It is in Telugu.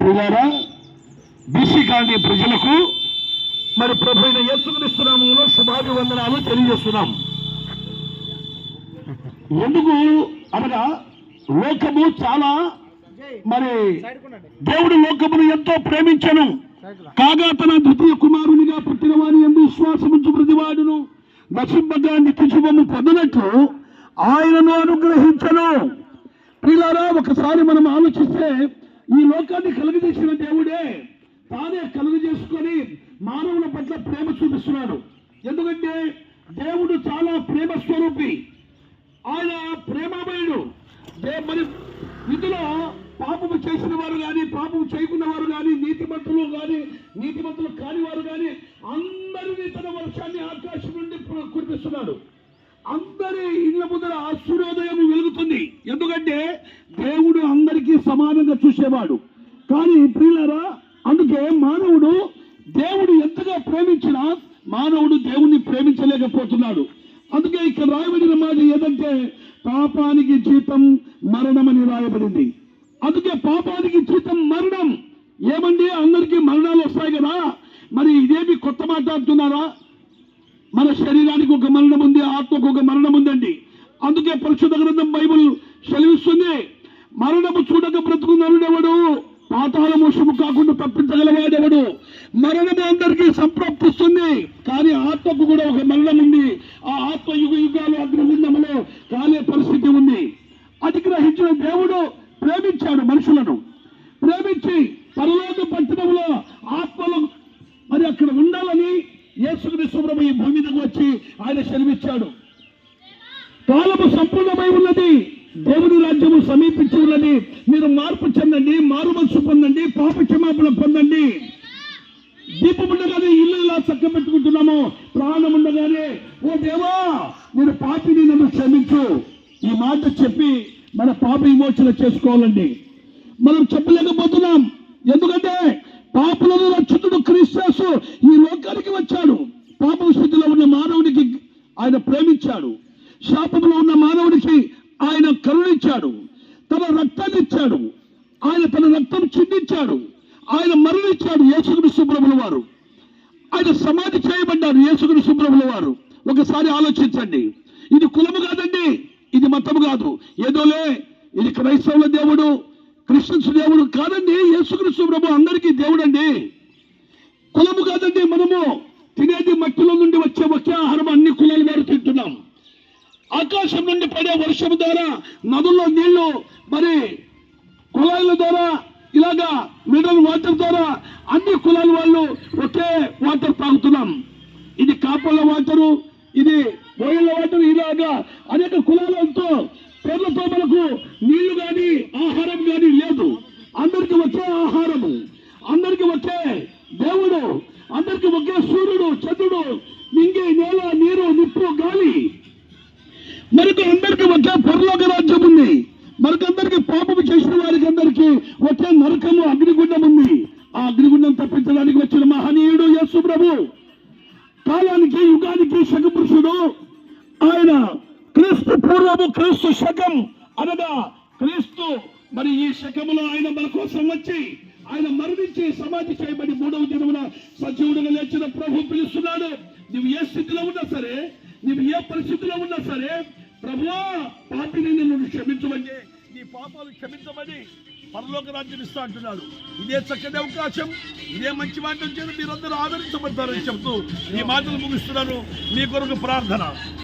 ప్రియారా బీసీ కాలనీ ప్రజలకు మరి ప్రభు అయిన యేసుక్రీస్తునామంలో శుభాభివందనాలు తెలియజేస్తున్నాం. ఎందుకు అనగా లోకము చాలా మరి దేవుడు లోకమును ఎంతో ప్రేమించను. కాగా తన ద్వితీయ కుమారునిగా పుట్టిన వారి ఎందు విశ్వాసముంచు ప్రతివాడును. నశింపగా నిత్యశుభము పొందినట్లు ఆయనను అనుగ్రహించను. పిల్లరా ఒకసారి మనం ఆలోచిస్తే ఈ లోకాన్ని కలుగజేసిన దేవుడే తానే కలుగు చేసుకొని మానవుల పట్ల ప్రేమ చూపిస్తున్నాడు. ఎందుకంటే దేవుడు చాలా ప్రేమ స్వరూపి. ఆయన ప్రేమమయుడు. మరి ఇందులో పాపము చేసిన వారు కానీ పాపము చేయకున్న వారు కానీ నీతిమంతులు కానీ నీతిమంతులు కాని వారు కానీ అందరినీ తన వర్షాన్ని ఆకాశం నుండి కురిపిస్తున్నాడు. అందరి ఇళ్ళ ముందర సూర్యోదయం ఎందుకంటే దేవుడు అందరికీ సమానంగా చూసేవాడు. కానీ ప్రియులారా అందుకే మానవుడు దేవుడు ఎంతగా ప్రేమించినా మానవుడు దేవుణ్ణి ప్రేమించలేకపోతున్నాడు. అందుకే ఇక్కడ రాయబడిన మాట ఏదంటే పాపానికి జీతం మరణం అని రాయబడింది. అందుకే పాపానికి జీతం మరణం. ఏమండి? అందరికీ మరణాలు వస్తాయి కదా. మరి ఇదేమి కొత్త మాట మన శరీరానికి ఒక మరణం ఉంది ఆత్మకు ఒక మరణం ఉందండి. అందుకే పరిశుద్ధ గ్రంథం బైబిల్ సెలవిస్తుంది. మరణము చూడక బ్రతుకున్నవాడెవడు పాతాల మోసము కాకుండా తప్పించగలవాడెవడు? మరణము అందరికీ సంప్రాప్తిస్తుంది కానీ ఆత్మకు కూడా ఒక మరణం ఉంది. ఆ ఆత్మ యుగ యుగాలు అగ్నిగుండములో కాలే పరిస్థితి ఉంది. అది గ్రహించిన దేవుడు ప్రేమించాడు మనుషులను. ప్రేమించి పరలోక పట్టణంలో ఆత్మలు మరి అక్కడ ఉండాలని యేసుక్రీస్తు ప్రభు ఈ భూమి మీదకి వచ్చి ఆయన శ్రమించాడు కాలము సంపూర్ణమై ఉన్నది. దేవుని రాజ్యము సమీపించి ఉన్నది. మీరు మార్పు చెందండి మారు మనసు పొందండి పాప క్షమాపణ పొందండి. దీపం ఉండగానే ఇల్లు ఇలా చక్క పెట్టుకుంటున్నాము. ప్రాణం ఉండగానే ఓ దేవా నేను పాపిని నన్ను క్షమించు. ఈ మాట చెప్పి మన పాప విమోచన చేసుకోవాలండి. మనం చెప్పలేకపోతున్నాం. ఎందుకంటే పాపులను రక్షితుడు క్రీస్తు ఈ లోకానికి వచ్చాడు. పాప స్థితిలో ఉన్న మానవునికి ఆయన ప్రేమించాడు. శాపంలో ఉన్న మానవుడికి ఆయన కరుణించాడు. తన రక్తాన్ని ఇచ్చాడు. ఆయన తన రక్తం చిందించాడు. ఆయన మరణించాడు యేసుక్రీస్తు ప్రభుల వారు. ఆయన సమాధి చేయబడ్డారు యేసుక్రీస్తు ప్రభుల వారు. ఒకసారి ఆలోచించండి. ఇది కులము కాదండి ఇది మతము కాదు. ఏదోలే ఇది క్రైస్తవుల దేవుడు క్రిస్టియన్స్ దేవుడు కాదండి యేసుక్రీస్తు ప్రభు అందరికీ దేవుడండి. కులము కాదండి మనము. తినేది మట్టిలో నుండి వచ్చే ఒకే ఆహారం అన్ని కులాల వారు తింటున్నాం. ఆకాశం నుండి పడే వర్షం ద్వారా నదుల్లో నీళ్ళు మరి కుళాయిల ద్వారా ఇలాగా మినరల్ వాటర్ ద్వారా అన్ని కులాల వాళ్ళు ఒకే వాటర్ తాగుతున్నాం. ఇది కాపల వాటరు ఇది బోయల వాటర్ ఇలాగా అనేక కులాలతో పేర్లతో మనకు నీళ్ళు కానీ ఆహారం కానీ లేదు. అందరికి వచ్చే ఆహారము. అందరికి వచ్చే దేవుడు. అందరికి ఒకే సూర్యుడు చంద్రుడు. మింగే నేల నీరు నిప్పు గాలి. మనకు అందరికి ఒకే పరలోక రాజ్యం ఉంది. మనకందరికి పాపము చేసిన వారికి అందరికి ఒకే నరకము అగ్నిగుండం ఉంది. ఆ అగ్నిగుండం తప్పించడానికి వచ్చిన మహనీయుడు యస్సు ప్రభు. కాలానికి యుగానికి శకపురుషుడు ఆయన క్రీస్తు పూర్వము క్రీస్తు శకం అనగా క్రీస్తు. మరి ఈ శకములో ఆయన మన కోసం వచ్చి ఆయన మరణించి సమాధి చేయబడి మూడవ దినమున సజీవుడుగా లేచిన ప్రభు పిలుస్తున్నాడు. నువ్వు ఏ స్థితిలో ఉన్నా సరే నువ్వు ఏ పరిస్థితిలో ఉన్నా సరే ప్రభువా పాపిని నన్ను క్షమించమని. నీ పాపాలు క్షమించమని పరలోక రాజ్యం ఇస్తా అంటున్నాడు. ఇదే చక్కని అవకాశం ఇదే మంచి మాట వచ్చేది మీరందరూ ఆదరించబడతారని చెప్తూ ఈ మాటలు ముగిస్తున్నాను. మీ కొరకు ప్రార్థన.